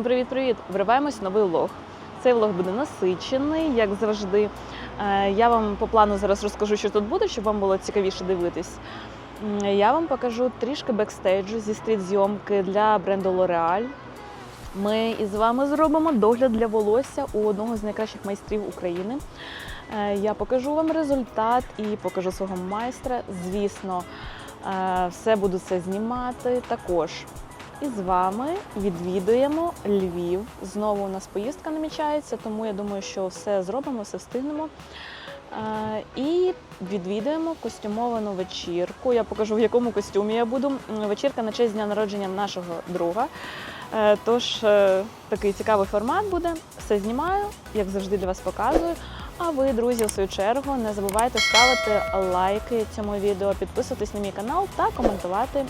Всім привіт-привіт! Вриваємось в новий влог. Цей влог буде насичений, як завжди. Е, Я вам по плану зараз розкажу, що тут буде, щоб вам було цікавіше дивитись. Я вам покажу трішки бекстейджу зі стріт-зйомки для бренду L'Oreal. Ми із вами зробимо догляд для волосся у одного з найкращих майстрів України. Е, Я покажу вам результат і покажу свого майстра. Звісно, е, все буду це знімати також. І з вами відвідуємо Львів. Знову у нас поїздка намічається, тому я думаю, що все зробимо, все встигнемо. Е, І відвідуємо костюмовану вечірку. Я покажу, в якому костюмі я буду. Вечірка на честь дня народження нашого друга. Е, Тож е, такий цікавий формат буде. Все знімаю, як завжди для вас показую. А ви, друзі, в свою чергу, не забувайте ставити лайки цьому відео, підписуватись на мій канал та коментувати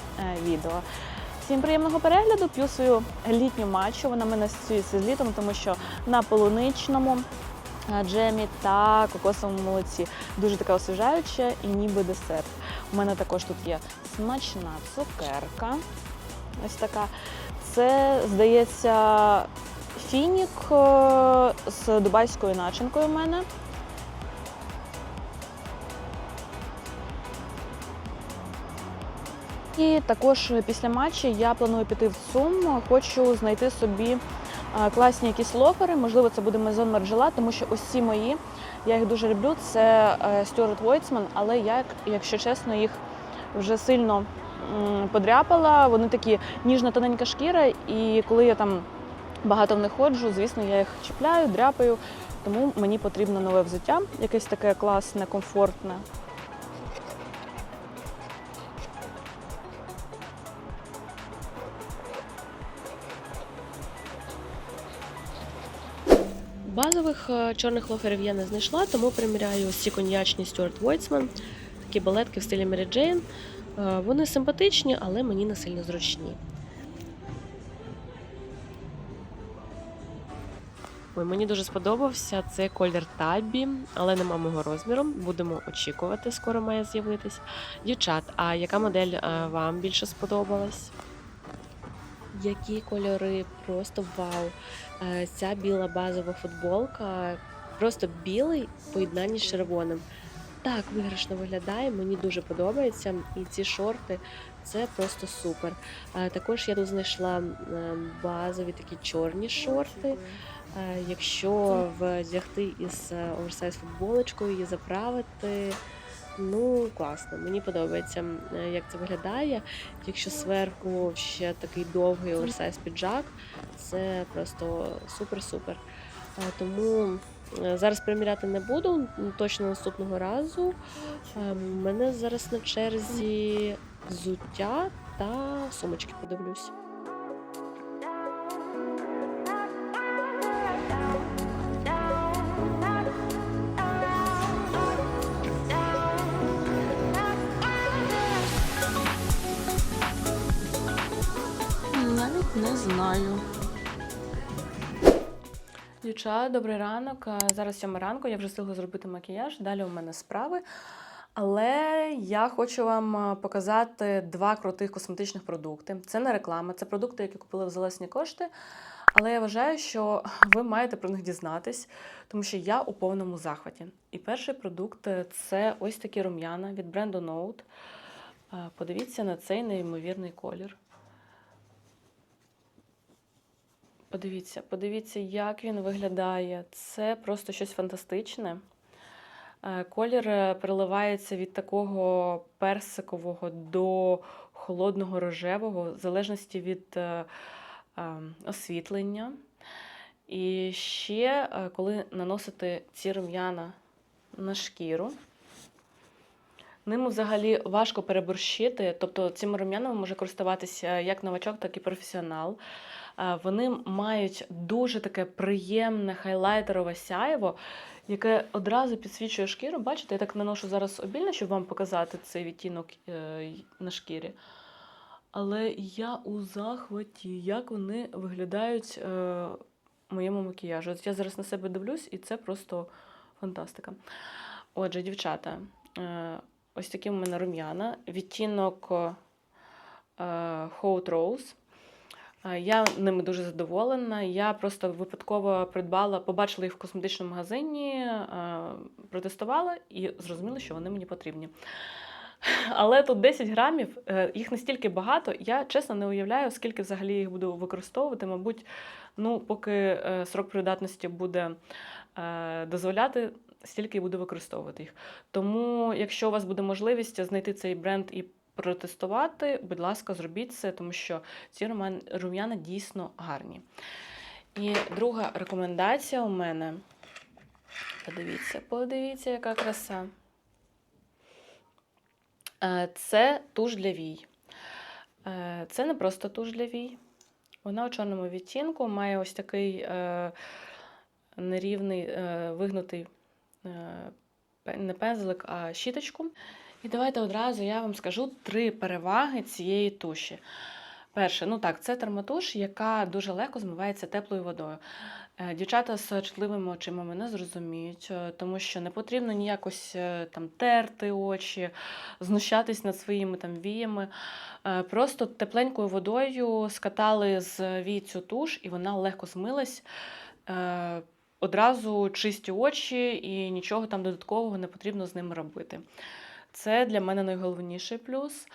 відео. Всім приємного перегляду. П'ю свою літню матчу. Вона мене асоціюється з літом, тому що на полуничному е, джемі та кокосовому молоці дуже така освіжаюча і ніби десерт. У мене також тут є смачна цукерка. Ось така. Це, здається, фінік е, з дубайською начинкою в мене. І також після матчу я планую піти в ЦУМ. Хочу знайти собі е, класні якісь лофери. Можливо, це буде Мезон Марджела, тому що усі мої, я їх дуже люблю. Це е, Стюарт Войцман, але я, якщо чесно, їх вже сильно подряпала. Вони такі ніжна тоненька шкіра, і коли я там багато в них ходжу, звісно, я їх чіпляю, дряпаю. Тому мені потрібно нове взуття, якесь таке класне, комфортне. Базових е, чорних лоферів я не знайшла, тому приміряю ось ці коньячні Стюарт Войцман, такі балетки в стилі Мері Джейн. Е, Вони симпатичні, але мені не сильно зручні. Ой, мені дуже сподобався цей колір Табі, але нема мого розміру. Будемо очікувати, скоро має з'явитись. Дівчат, а яка модель е, вам більше сподобалась? Які кольори? Просто вау! Е, Ця біла базова футболка, просто білий в поєднанні з червоним. Так виграшно виглядає, мені дуже подобається. І ці шорти це просто супер. Е, Також я тут знайшла базові такі чорні шорти. Е, Якщо вдягти із оверсайз футболочкою, її заправити. Ну, класно, мені подобається, е, як це виглядає. Якщо зверху ще такий довгий оверсайз піджак, це просто супер-супер. Е, Тому е, зараз приміряти не буду, точно наступного разу. У мене зараз на черзі взуття та сумочки подивлюсь. Дівчат, добрий ранок. Е, Зараз сьома ранку, я вже встигла зробити макіяж. Далі у мене справи. Але я хочу вам е, показати два крутих косметичних продукти. Це не реклама, це продукти, які купили в залесні кошти. Але я вважаю, що ви маєте про них дізнатись, тому що я у повному захваті. І перший продукт е, це ось такі рум'яна від бренду Note. Подивіться на цей неймовірний колір. Подивіться, подивіться, як він виглядає. Це просто щось фантастичне. Е, Колір е, переливається від такого персикового до холодного рожевого, в залежності від е, освітлення. І ще, коли наносити ці рум'яна на шкіру, ними взагалі важко переборщити. Тобто цими рум'янами може користуватися як новачок, так і професіонал. Вони мають дуже таке приємне хайлайтерове сяєво, яке одразу підсвічує шкіру. Бачите, я так наношу зараз обільно, щоб вам показати цей відтінок е, на шкірі. Але я у захваті, як вони виглядають е, в моєму макіяжу. От я зараз на себе дивлюсь, і це просто фантастика. Отже, дівчата, е, ось такі в мене рум'яна, відтінок Hot Rose. Е, Я ними дуже задоволена. Я просто випадково придбала, побачила їх в косметичному магазині, е, протестувала і зрозуміла, що вони мені потрібні. Але тут 10 грамів, е, їх настільки багато, я чесно не уявляю, скільки взагалі їх буду використовувати. Мабуть, ну, поки срок придатності буде дозволяти, стільки і буду використовувати їх. Тому, якщо у вас буде можливість знайти цей бренд і протестувати, будь ласка, зробіть це, тому що ці румян- рум'яна дійсно гарні. І друга рекомендація у мене. Подивіться, подивіться, яка краса. Е, Це туш для вій. Е, Це не просто туш для вій. Вона у чорному відтінку має ось такий е, нерівний, вигнутий не пензлик, а щіточку. І давайте одразу я вам скажу три переваги цієї туші. Перше, ну так, це термотуш, яка дуже легко змивається теплою водою. Е, Дівчата з чутливими очима мене зрозуміють, е, тому що не потрібно ніякось е, там терти очі, знущатись над своїми там віями. Просто тепленькою водою скатали з вій цю туш, і вона легко змилась. Одразу чисті очі і нічого там додаткового не потрібно з ними робити. Це для мене найголовніший плюс.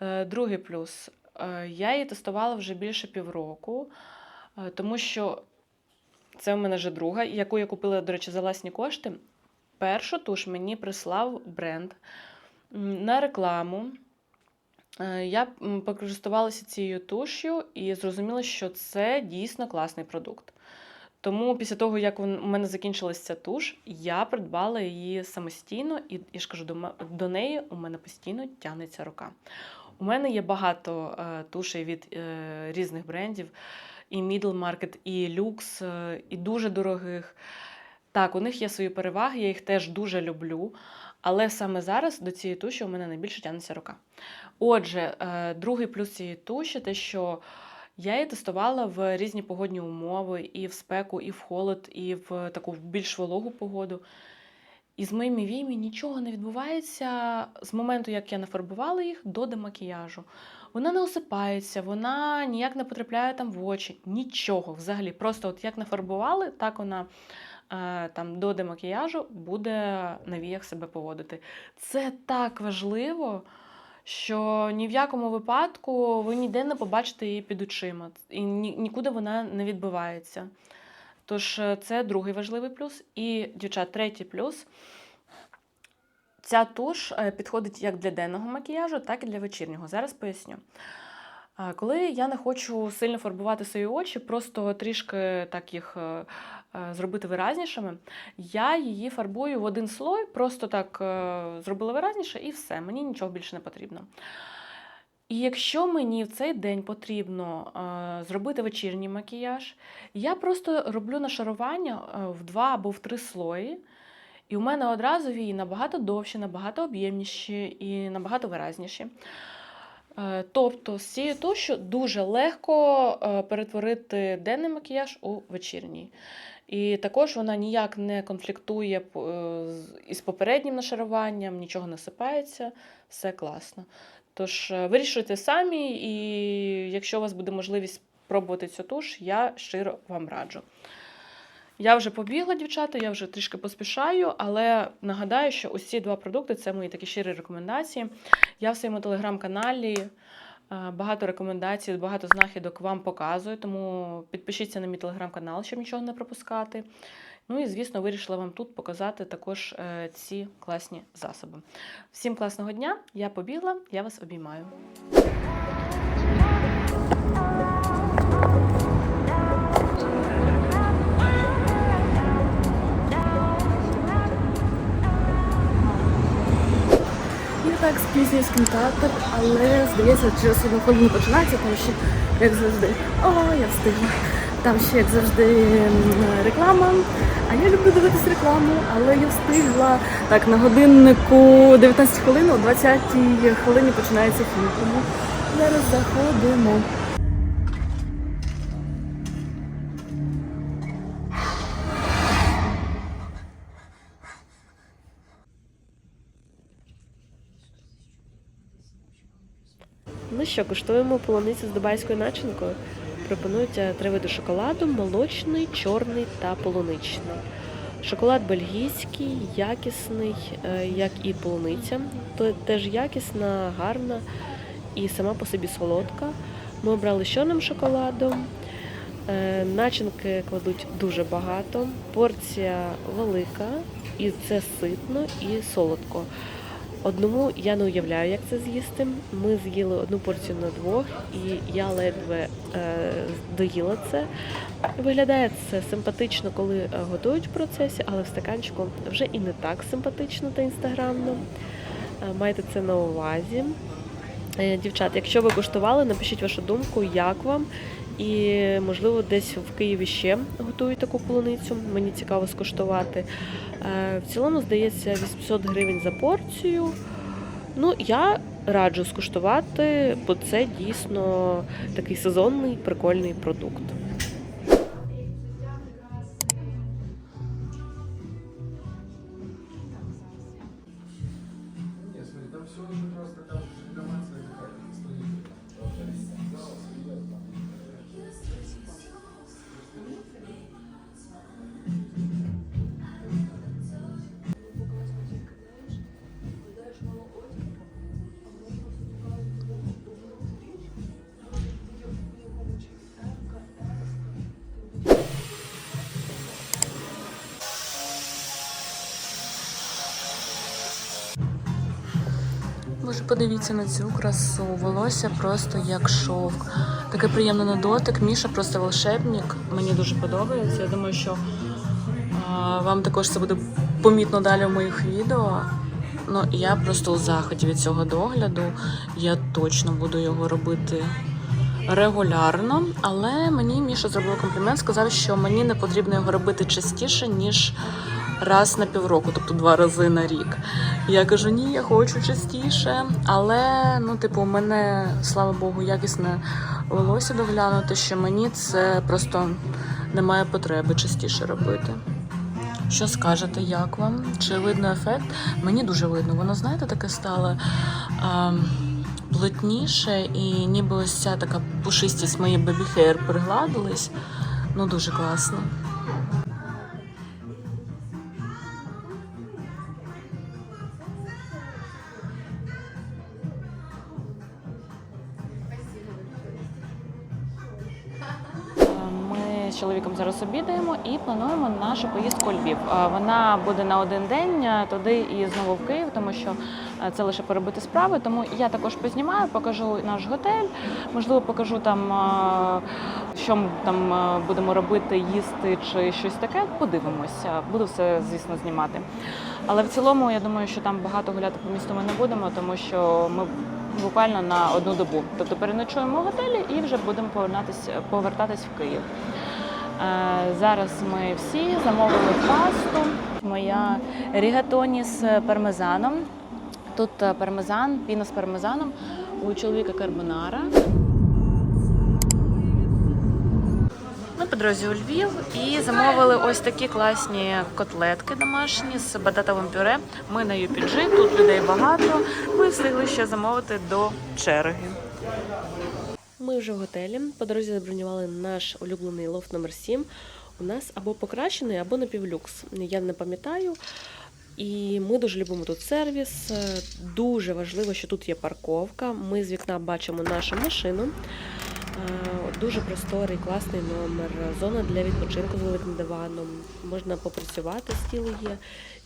Е, Другий плюс. Е, Я її тестувала вже більше півроку, е, тому що це у мене вже друга, яку я купила, до речі, за власні кошти. Першу туш мені прислав бренд на рекламу. Я покористувалася цією туш'ю і зрозуміла, що це дійсно класний продукт. Тому після того, як у мене закінчилася ця туш, я придбала її самостійно, і я ж кажу, до, до неї у мене постійно тягнеться рука. У мене є багато е, тушей від е, різних брендів, і Middle Market, і Lux, е, і дуже дорогих. Так, у них є свої переваги, я їх теж дуже люблю. Але саме зараз до цієї туші у мене найбільше тягнеться рука. Отже, е, другий плюс цієї туші те, що я її тестувала в різні погодні умови, і в спеку, і в холод, і в таку більш вологу погоду. І з моїми віями нічого не відбувається з моменту, як я нафарбувала їх, до демакіяжу. Вона не осипається, вона ніяк не потрапляє там в очі. Нічого взагалі. Просто от як нафарбували, так вона е, там до демакіяжу буде на віях себе поводити. Це так важливо що ні в якому випадку ви ніде не побачите її під очима, і нікуди вона не відбивається. Тож е, це другий важливий плюс. І, дівчат, третій плюс. Ця туш е, підходить як для денного макіяжу, так і для вечірнього. Зараз поясню. Коли я не хочу сильно фарбувати свої очі, просто трішки так їх е, зробити виразнішими, я її фарбую в один слой, просто так е, зробила виразніше, і все, мені нічого більше не потрібно. І якщо мені в цей день потрібно е, зробити вечірній макіяж, я просто роблю нашарування е, в два або в три слої. І у мене одразу вії набагато довші, набагато об'ємніші і набагато виразніші. Е, Тобто з цією тушю дуже легко е, перетворити денний макіяж у вечірній. І також вона ніяк не конфліктує е, із попереднім нашаруванням, нічого не сипається, все класно. Тож е, вирішуйте самі, і якщо у вас буде можливість пробувати цю туш, я щиро вам раджу. Я вже побігла, дівчата, я вже трішки поспішаю, але нагадаю, що ось два продукти це мої такі щирі рекомендації. Я в своєму телеграм-каналі багато рекомендацій, багато знахідок вам показую, тому підпишіться на мій телеграм-канал, щоб нічого не пропускати. Ну і, звісно, вирішила вам тут показати також е, ці класні засоби. Всім класного дня! Я побігла, я вас обіймаю. Так спізнююсь в кінотеатр, але здається, через одну не починається, тому що, як завжди, о, я встигла. Там ще, як завжди, реклама. А я люблю дивитись рекламу, але я встигла так на годиннику 19 хвилин, о 20 хвилині починається фільм. Тому зараз заходимо. Що, куштуємо полуницю з дубайською начинкою. пропонують е, три види шоколаду: молочний, чорний та полуничний. Шоколад бельгійський, якісний, е, як і полуниця. Теж якісна, гарна і сама по собі солодка. Ми обрали з чорним шоколадом. Е, Начинки кладуть дуже багато, порція велика, і це ситно і солодко. Одному я не уявляю, як це з'їсти. Ми з'їли одну порцію на двох, і я ледве е, доїла це. Виглядає це симпатично, коли е, готують в процесі, але в стаканчику вже і не так симпатично та інстаграмно. Е, Майте це на увазі. Е, Дівчат, якщо ви куштували, напишіть вашу думку, як вам. І, можливо, десь в Києві ще готують таку полуницю. Мені цікаво скуштувати. Е, В цілому, здається, 800 гривень за порцію. Ну, я раджу скуштувати, бо це дійсно такий сезонний прикольний продукт. Подивіться на цю красу. Волосся просто як шовк. Таке приємне на дотик. Міша просто волшебник. Мені дуже подобається. Я думаю, що а, вам також це буде помітно далі в моїх відео. Ну, я просто у заході від цього догляду. Я точно буду його робити регулярно. Але мені Міша зробив комплімент, сказав, що мені не потрібно його робити частіше, ніж раз на півроку, тобто два рази на рік. Я кажу, ні, я хочу частіше. Але ну, типу, у мене, слава Богу, якісне волосся доглянути, що мені це просто немає потреби частіше робити. Що скажете, як вам? Чи видно ефект? Мені дуже видно. Воно, знаєте, таке стало а, плотніше, і ніби ось ця така пушистість мої бебі-хейр пригладились. Ну, дуже класно. Зараз обідаємо і плануємо нашу поїздку у Львів. Е, Вона буде на один день е, туди і знову в Київ, тому що е, це лише перебити справи. Тому я також познімаю, покажу наш готель. Можливо, покажу там, що ми там будемо робити, їсти чи щось таке. Подивимося. Буду все, звісно, знімати. Але в цілому, я думаю, що там багато гуляти по місту ми не будемо, тому що ми буквально на одну добу. Тобто переночуємо в готелі і вже будемо повертатись, повертатись в Київ. Е, Зараз ми всі замовили пасту. Моя рігатоні з пармезаном. Тут е, пармезан, піна з пармезаном, у чоловіка карбонара. Ми по дорозі у Львів і замовили ось такі класні котлетки домашні з бататовим пюре. Ми на UPG, тут людей багато. Ми встигли ще замовити до черги. Ми вже в готелі. По дорозі забронювали наш улюблений лофт номер 7 У нас або покращений, або напівлюкс. Я не пам'ятаю. І ми дуже любимо тут сервіс. Дуже важливо, що тут є парковка. Ми з вікна бачимо нашу машину. Е, Дуже просторий, класний номер, зона для відпочинку з великим диваном. Можна попрацювати, стіл є.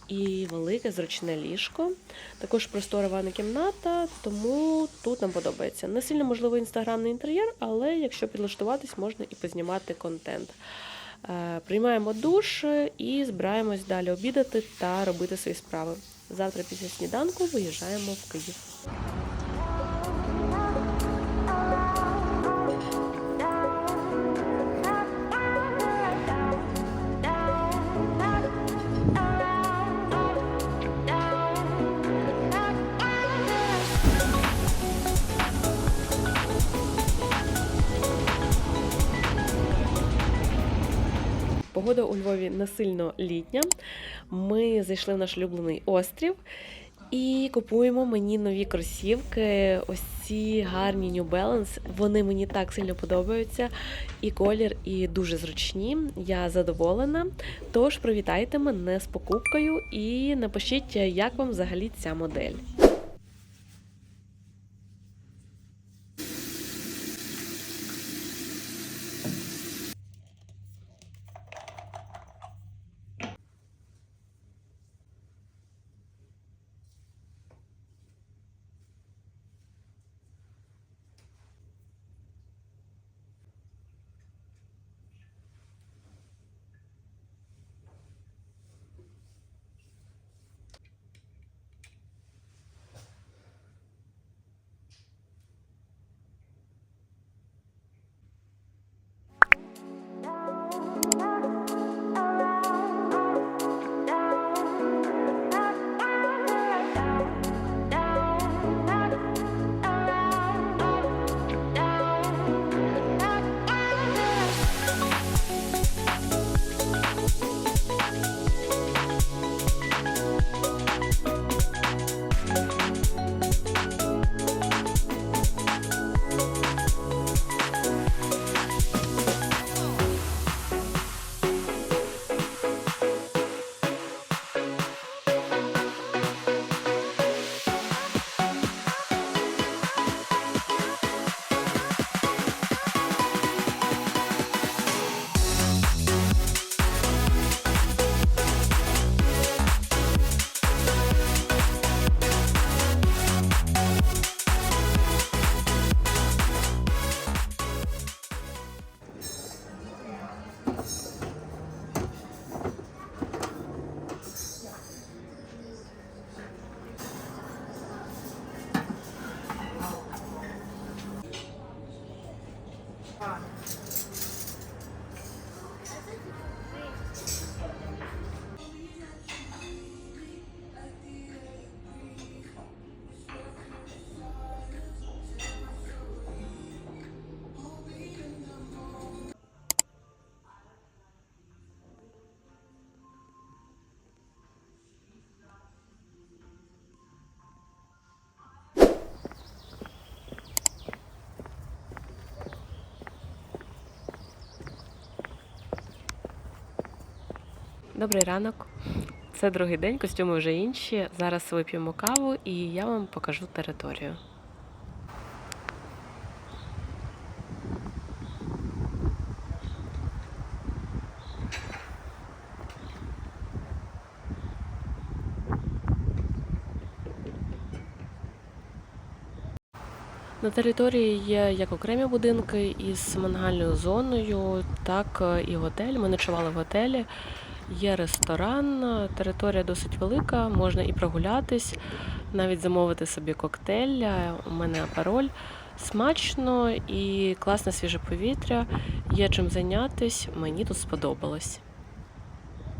І велике зручне ліжко. Також простора ванна кімната, тому тут нам подобається. Не сильно можливо інстаграмний інтер'єр, але якщо підлаштуватись, можна і познімати контент. Е, Приймаємо душ і збираємось далі обідати та робити свої справи. Завтра після сніданку виїжджаємо в Київ. Погода у Львові не сильно літня. Ми зайшли в наш улюблений острів. І купуємо мені нові кросівки. Ось ці гарні New Balance. Вони мені так сильно подобаються. І колір, і дуже зручні. Я задоволена. Тож привітайте мене з покупкою і напишіть, як вам взагалі ця модель. Добрий ранок. Це другий день, костюми вже інші. Зараз вип'ємо каву і я вам покажу територію. На території є як окремі будинки із мангальною зоною, так і готель. Ми ночували в готелі. Є ресторан, територія досить велика, можна і прогулятись, навіть замовити собі коктейль. У мене пароль. Смачно і класне свіже повітря. Є чим зайнятись. Мені тут сподобалось.